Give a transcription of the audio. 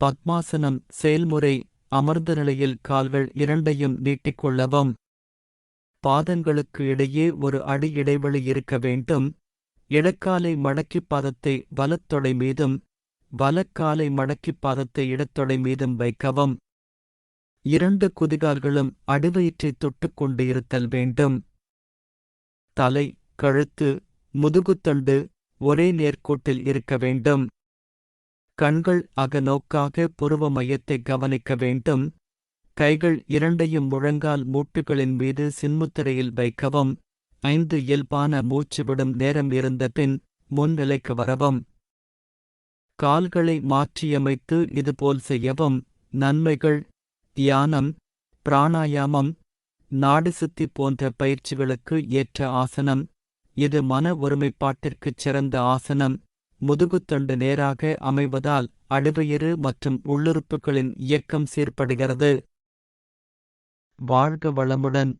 பத்மாசனம் செயல்முறை அமர்ந்த நிலையில் கால்கள் இரண்டையும் நீட்டிக்கொள்ளவும் பாதங்களுக்கு இடையே ஒரு அடி இடைவெளி இருக்க வேண்டும். இடக்காலை மடக்கி பாதத்தை வலத்தொடை மீதும் வலக்காலை மடக்கி பாதத்தை இடத்தொடை மீதும் வைக்கவும். இரண்டு குதிகால்களும் அடிவயிற்றை தொட்டுக்கொண்டு இருத்தல் வேண்டும். தலை கழுத்து முதுகுத்தண்டு ஒரே நேர்கோட்டில் இருக்க வேண்டும். கண்கள் அகநோக்காக புருவ மையத்தை கவனிக்க வேண்டும். கைகள் இரண்டையும் முழங்கால் மூட்டுகளின் மீது சின்முத்திரையில் வைக்கவும். ஐந்து இயல்பான மூச்சு விடும் நேரம் இருந்த பின் முன்னிலைக்கு வரவும். கால்களை மாற்றியமைத்து இதுபோல் செய்யவும். நன்மைகள் தியானம் பிராணாயாமம் நாடுசுத்தி போன்ற பயிற்சிகளுக்கு ஏற்ற ஆசனம். இது மன ஒருமைப்பாட்டிற்குச் சிறந்த ஆசனம். முதுகுத்தண்டு நேராக அமைவதால் அடிவயிறு மற்றும் உள்ளுறுப்புகளின் இயக்கம் சீர்படுகிறது. வாழ்க வளமுடன்.